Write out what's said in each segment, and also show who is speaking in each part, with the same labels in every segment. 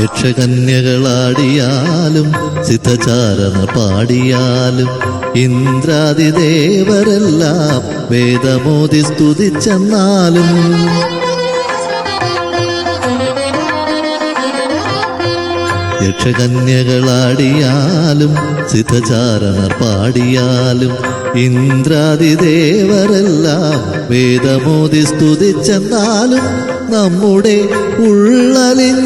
Speaker 1: യക്ഷകന്യകളാടിയാലും സിദ്ധചാരണ പാടിയാലും ഇന്ദ്രാദിദേവരെല്ലാം വേദമോതി സ്തുതിച്ചെന്നാലും യക്ഷകന്യകളാടിയാലും സിദ്ധചാരണർ പാടിയാലും ഇന്ദ്രാതിദേവരെല്ലാം വേദമോതി സ്തുതിച്ചെന്നാലും നമ്മുടെ ഉള്ളലിഞ്ഞാൽ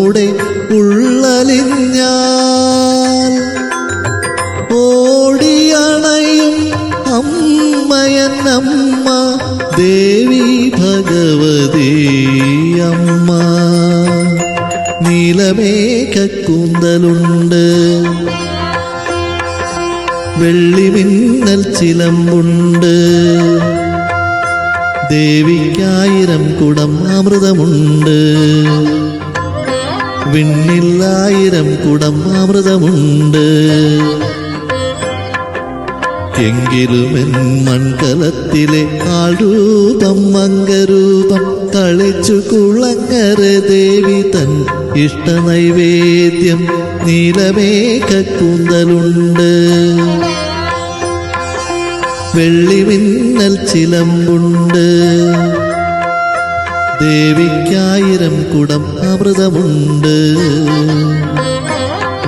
Speaker 1: നമ്മുടെ ഉള്ളലിഞ്ഞാൽ ഓടിയണയും അമ്മയെന്നമ്മ ദേവി ഭഗവതി അമ്മ. നീലമേഘക്കൂന്തലുണ്ട് വെള്ളിമിന്നൽ ചിലമ്പുണ്ട്. ദേവിക്കായിരം കുടം അമൃതമുണ്ട്. വിണ്ണില്ലായിരം കുടം അമൃതമുണ്ട് എങ്കിലും എൻ മൺകലത്തിലെ ആഴൂപം മംഗരൂപം തളിച്ചു കുളങ്ങര ദേവി തൻ ഇഷ്ടനൈവേദ്യം നീലമേഘക്കൂന്തലുണ്ട് വെള്ളിമിന്നൽ ചിലമ്പുണ്ട്. ദേവിക്കായിരം കുടം അമൃതമുണ്ട്.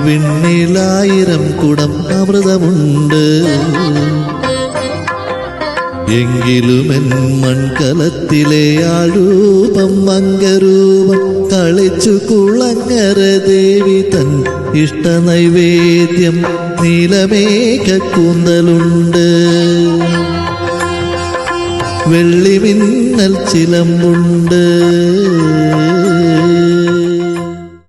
Speaker 1: വിണ്ണിലായിരം കുടം അമൃതമുണ്ട്. എങ്കിലും എൻ മൺകലത്തിലെ ആഴൂപം മംഗരൂപം കളിച്ചു കുളങ്ങര ദേവി തൻ ഇഷ്ടനൈവേദ്യം നീലമേഘക്കൂന്തലുണ്ട് വെള്ളിമിന്നൽ ചിലമ്പുണ്ട്.